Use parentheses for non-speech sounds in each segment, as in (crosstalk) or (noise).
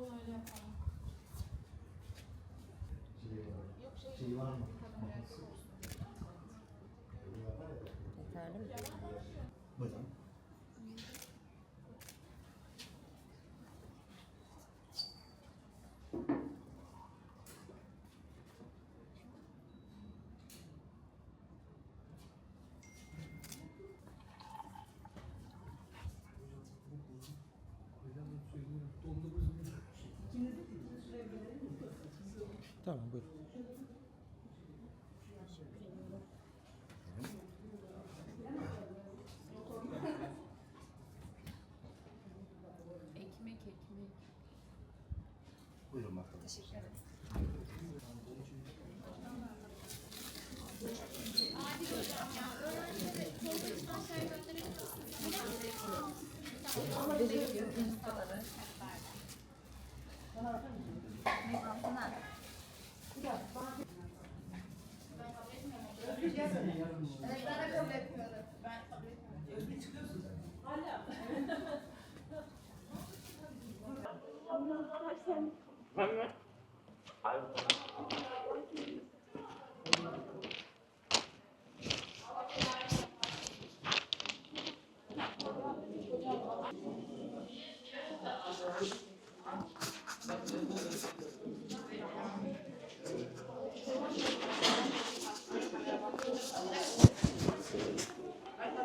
Olur öyle yapalım. Şey var. Mı? Yeterli mi? Bacağım. Tamam buyurun. Ekmek ekmek. Buyurun bakalım. Teşekkür ederim. Özgür gelsene. Evet, ben de kabul etmiyorum. Ben kabul etmiyorum. Özgür çıkıyorsun sen. Hala. Evet. (laughs)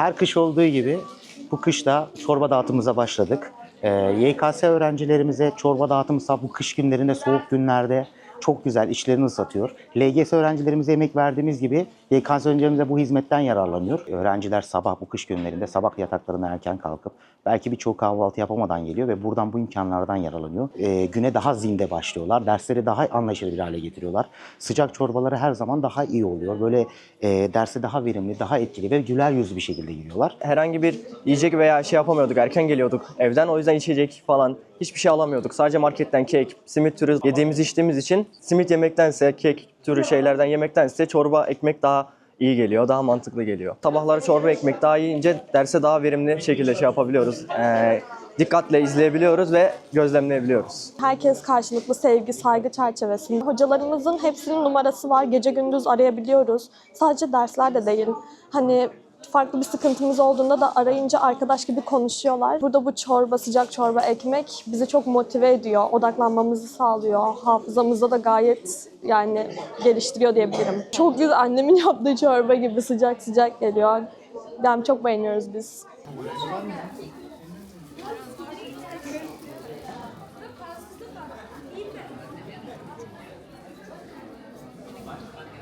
Her kış olduğu gibi bu kış da çorba dağıtımıza başladık. Ee, YKS öğrencilerimize çorba dağıtımı bu kış günlerinde, soğuk günlerde çok güzel işlerini ısıtıyor. LGS öğrencilerimize emek verdiğimiz gibi YKS öğrencilerimiz de bu hizmetten yararlanıyor. Öğrenciler sabah bu kış günlerinde sabah yataklarına erken kalkıp belki birçok kahvaltı yapamadan geliyor ve buradan bu imkanlardan yararlanıyor. Ee, güne daha zinde başlıyorlar. Dersleri daha anlaşılır bir hale getiriyorlar. Sıcak çorbaları her zaman daha iyi oluyor. Böyle e, derse daha verimli, daha etkili ve güler yüzlü bir şekilde giriyorlar. herhangi bir yiyecek veya şey yapamıyorduk. Erken geliyorduk evden. O yüzden içecek falan hiçbir şey alamıyorduk. Sadece marketten kek, simit türü yediğimiz içtiğimiz için simit yemektense, kek türü şeylerden yemektense çorba, ekmek daha iyi geliyor, daha mantıklı geliyor. Sabahları çorba, ekmek daha yiyince derse daha verimli şekilde şey yapabiliyoruz. Ee, dikkatle izleyebiliyoruz ve gözlemleyebiliyoruz. Herkes karşılıklı sevgi, saygı çerçevesinde. Hocalarımızın hepsinin numarası var. Gece gündüz arayabiliyoruz. Sadece dersler de değil. Hani farklı bir sıkıntımız olduğunda da arayınca arkadaş gibi konuşuyorlar. Burada bu çorba, sıcak çorba, ekmek bizi çok motive ediyor. Odaklanmamızı sağlıyor. Hafızamızda da gayet yani geliştiriyor diyebilirim. Çok güzel annemin (laughs) yaptığı çorba gibi sıcak sıcak geliyor. Yani çok beğeniyoruz biz.